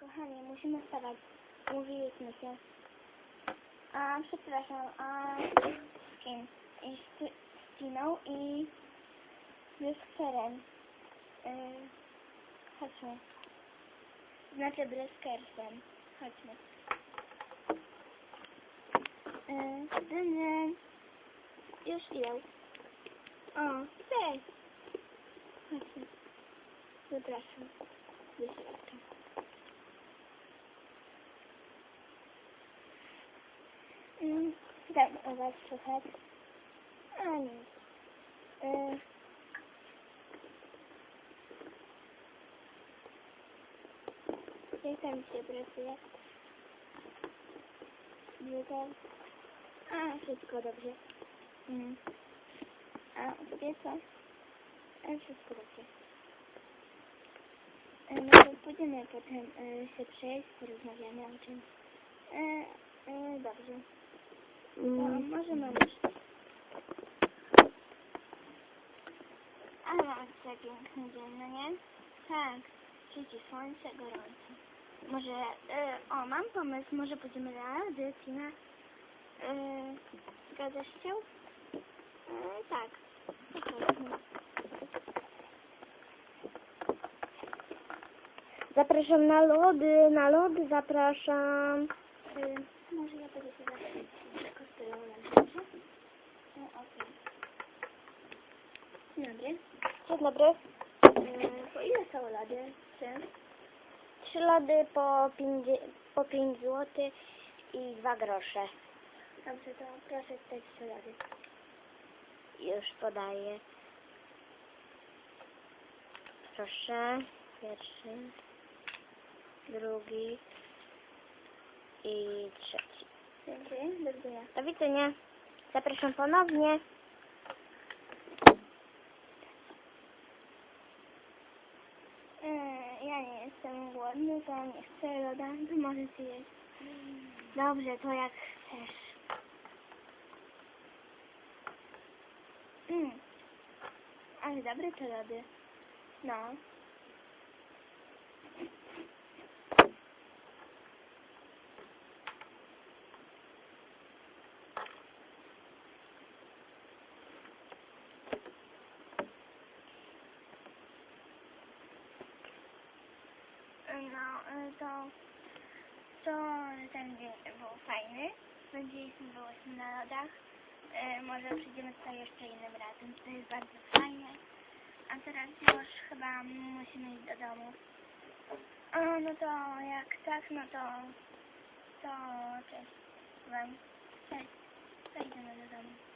kochanie, musimy wstawać. Mówiliśmy się. A, przepraszam, a z kim? I Tiną i Bryskerem. Yy, chodźmy. Znaczy Bryskersem. Chodźmy. Yy, Dyny. Już idę. O, cześć. Chodźmy. Zapraszam. Do środka. Tak, o was słychać? A nic. Y... Jak tam się pracuje? Druga? A, wszystko dobrze. Mm. A ciebie co? A, wszystko dobrze. E, No to pójdziemy potem e, się przejść, porozmawiamy o czym. E, e, dobrze. Mm. możemy już. Ale co piękny dzień, no nie? Tak. Świeci słońce, gorąco. Może, e, o, mam pomysł, może pójdziemy na lody, Tina. E, zgadzasz się? E, tak. To chodźmy. Zapraszam na lody, na lody zapraszam. Y, może ja będę się zaraz kosztują na dobrze? No, okej. Dzień dobry. Dzień dobry. Y, po ile są lody? Trzy? Trzy lody po pięć, po pięć zł i dwa grosze. Dobrze, to proszę te trzy lody. Już podaję. Proszę. Pierwszy, drugi i trzeci. Dziękuję, do widzenia. Do widzenia. Zapraszam ponownie. Jestem głodny, to nie chcę loda, to możecie jeść. Dobrze, to jak chcesz. Mm. Ale dobre te lody. No. No, y, to, to ten dzień był fajny. Spędziliśmy, byłyśmy na lodach. Y, może przyjdziemy tutaj jeszcze innym razem. To jest bardzo fajne. A teraz już chyba musimy iść do domu. O, no to jak tak, no to, to cześć wam. Cześć. To idziemy do domu.